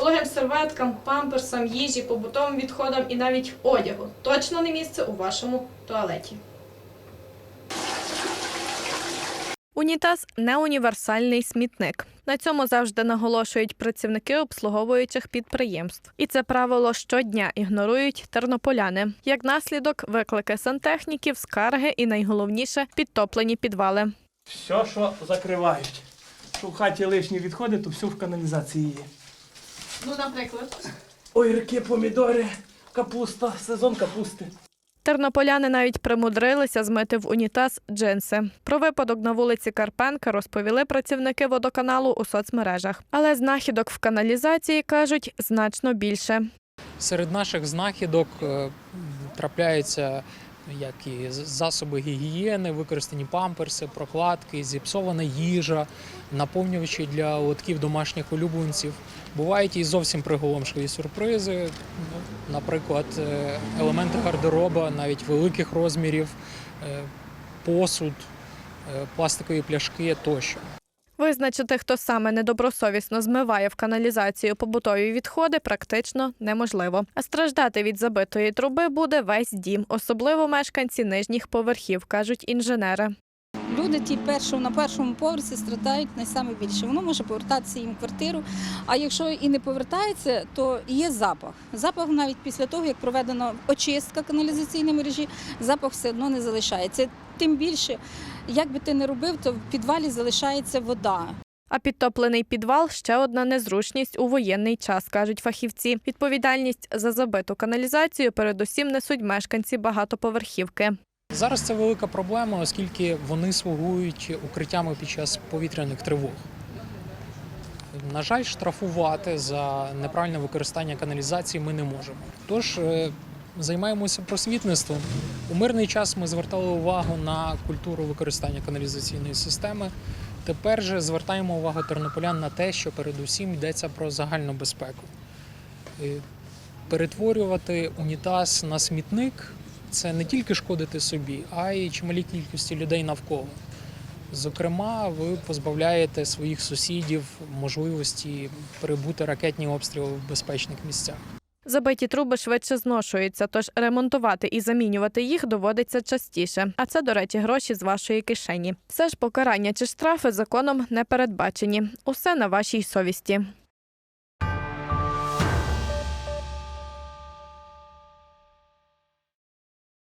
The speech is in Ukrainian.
Вологим серветкам, памперсам, їжі, побутовим відходам і навіть одягу. Точно не місце у вашому туалеті. Унітаз не універсальний смітник. На цьому завжди наголошують працівники обслуговуючих підприємств. І це правило щодня ігнорують тернополяни. Як наслідок, виклики сантехніків, скарги і найголовніше підтоплені підвали. Все, що закривають. Що в хаті лишні відходи, то все в каналізації є. Ну, наприклад. Огірки, помідори, капуста, сезон капусти. Тернополяни навіть примудрилися змити в унітаз джинси. Про випадок на вулиці Карпенка розповіли працівники водоканалу у соцмережах. Але знахідок в каналізації кажуть значно більше. Серед наших знахідок е, трапляються як і засоби гігієни, використані памперси, прокладки, зіпсована їжа, наповнювачі для лотків домашніх улюбленців. Бувають і зовсім приголомшливі сюрпризи, ну, наприклад, е, елементи гардероба, навіть великих розмірів, е, посуд, е, пластикові пляшки тощо. Визначити, хто саме недобросовісно змиває в каналізацію побутові відходи, практично неможливо. А страждати від забитої труби буде весь дім, особливо мешканці нижніх поверхів, кажуть інженери. Люди ті перші на першому поверсі страдають найсаме більше. Воно може повертатися їм в квартиру. А якщо і не повертається, то є запах. Запах навіть після того, як проведена очистка каналізаційної мережі, запах все одно не залишається. Тим більше, як би ти не робив, то в підвалі залишається вода. А підтоплений підвал ще одна незручність у воєнний час, кажуть фахівці. Відповідальність за забиту каналізацію передусім несуть мешканці багатоповерхівки. Зараз це велика проблема, оскільки вони слугують укриттями під час повітряних тривог. На жаль, штрафувати за неправильне використання каналізації ми не можемо. Тож е, займаємося просвітництвом. У мирний час ми звертали увагу на культуру використання каналізаційної системи. Тепер же звертаємо увагу тернополян на те, що передусім йдеться про загальну безпеку. Е, Перетворювати унітаз на смітник це не тільки шкодити собі, а й чималій кількості людей навколо. Зокрема, ви позбавляєте своїх сусідів можливості перебути ракетні обстріли в безпечних місцях. Забиті труби швидше зношуються, тож ремонтувати і замінювати їх доводиться частіше. А це, до речі, гроші з вашої кишені. Все ж покарання чи штрафи законом не передбачені. Усе на вашій совісті.